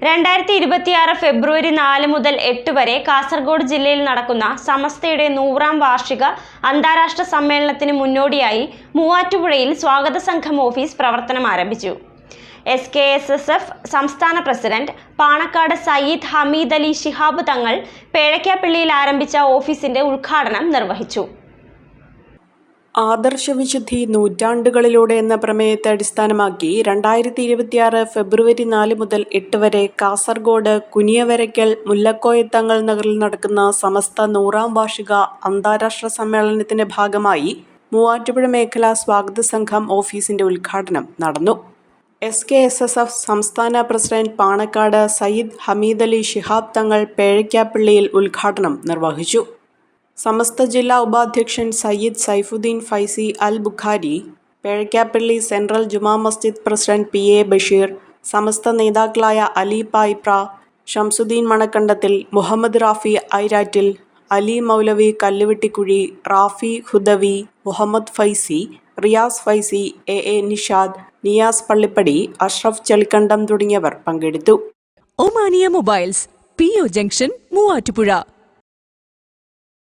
രണ്ടായിരത്തി ഇരുപത്തിയാറ് ഫെബ്രുവരി നാല് മുതൽ എട്ട് വരെ കാസർഗോഡ് ജില്ലയിൽ നടക്കുന്ന സമസ്തയുടെ നൂറാം വാർഷിക അന്താരാഷ്ട്ര സമ്മേളനത്തിന് മുന്നോടിയായി മൂവാറ്റുപുഴയിൽ സ്വാഗത സംഘം ഓഫീസ് പ്രവർത്തനം ആരംഭിച്ചു. S K S S F സംസ്ഥാന പ്രസിഡന്റ് പാണക്കാട് സയ്യിദ് ഹമീദ് അലി ശിഹാബ് തങ്ങൾ പേഴയ്ക്കാപ്പള്ളിയിൽ ആരംഭിച്ച ഓഫീസിന്റെ ഉദ്ഘാടനം നിർവഹിച്ചു. ആദർശവിശുദ്ധി നൂറ്റാണ്ടുകളിലൂടെ എന്ന പ്രമേയത്തെ അടിസ്ഥാനമാക്കി രണ്ടായിരത്തി ഇരുപത്തിയാറ് ഫെബ്രുവരി നാല് മുതൽ എട്ട് വരെ കാസർഗോഡ് കുനിയവരയ്ക്കൽ മുല്ലക്കോയത്തങ്ങൾ നഗറിൽ നടക്കുന്ന സമസ്ത നൂറാം വാർഷിക അന്താരാഷ്ട്ര സമ്മേളനത്തിന്റെ ഭാഗമായി മൂവാറ്റുപുഴ മേഖലാ സ്വാഗത സംഘം ഓഫീസിന്റെ ഉദ്ഘാടനം നടന്നു. S K S S F സംസ്ഥാന പ്രസിഡന്റ് പാണക്കാട് സയ്യിദ് ഹമീദ് അലി ശിഹാബ് തങ്ങൾ പേഴയ്ക്കാപ്പള്ളിയിൽ ഉദ്ഘാടനം നിർവഹിച്ചു. സമസ്ത ജില്ലാ ഉപാധ്യക്ഷൻ Sayyid Saifuddin Faizy Al Bukhari Pezhakkappally central Juma Masjid president P A Basheer Samastha നേതാക്കളായ അലി പായ്പ്ര ഷംസുദ്ദീൻ മണക്കണ്ടത്തിൽ മുഹമ്മദ് റാഫി ഐരാറ്റിൽ അലി മൗലവി കല്ലുവെട്ടിക്കുഴി റാഫി ഹുദവി മുഹമ്മദ് ഫൈസി റിയാസ് ഫൈസി എ എ നിഷാദ് നിയാസ് പള്ളിപ്പടി അഷ്റഫ് ചെളിക്കണ്ടം തുടങ്ങിയവർ പങ്കെടുത്തു. Omania mobiles P O junction Muvattupuzha.